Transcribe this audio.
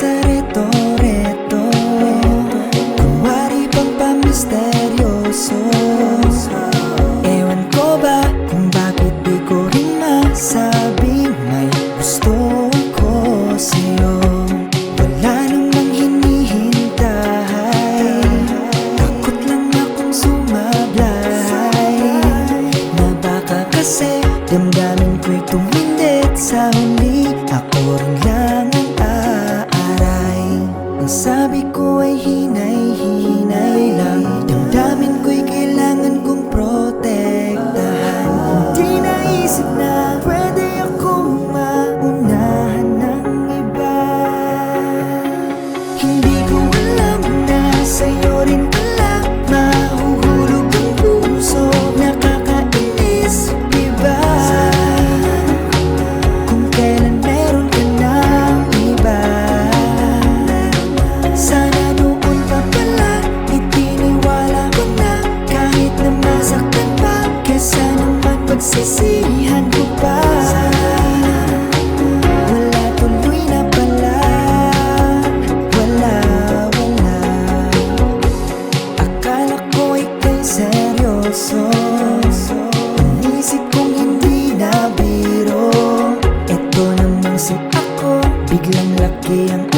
sa reto-reto Kunwari pang pamisteryoso Ewan ko ba kung bakit di gusto ko sa'yo? Wala namang hinihintay Takot lang akong sumablay. Na baka kasi damdamin ko'y tumindit sa huli. Ako rin lang sabi ko ay hinay-hinay naman pagsisihan ko pa. Wala tuloy na pala. Wala, wala. Akala ko ika'y seryoso. Inisip kong hindi na biro. Ito namang si ako Biglang laki ang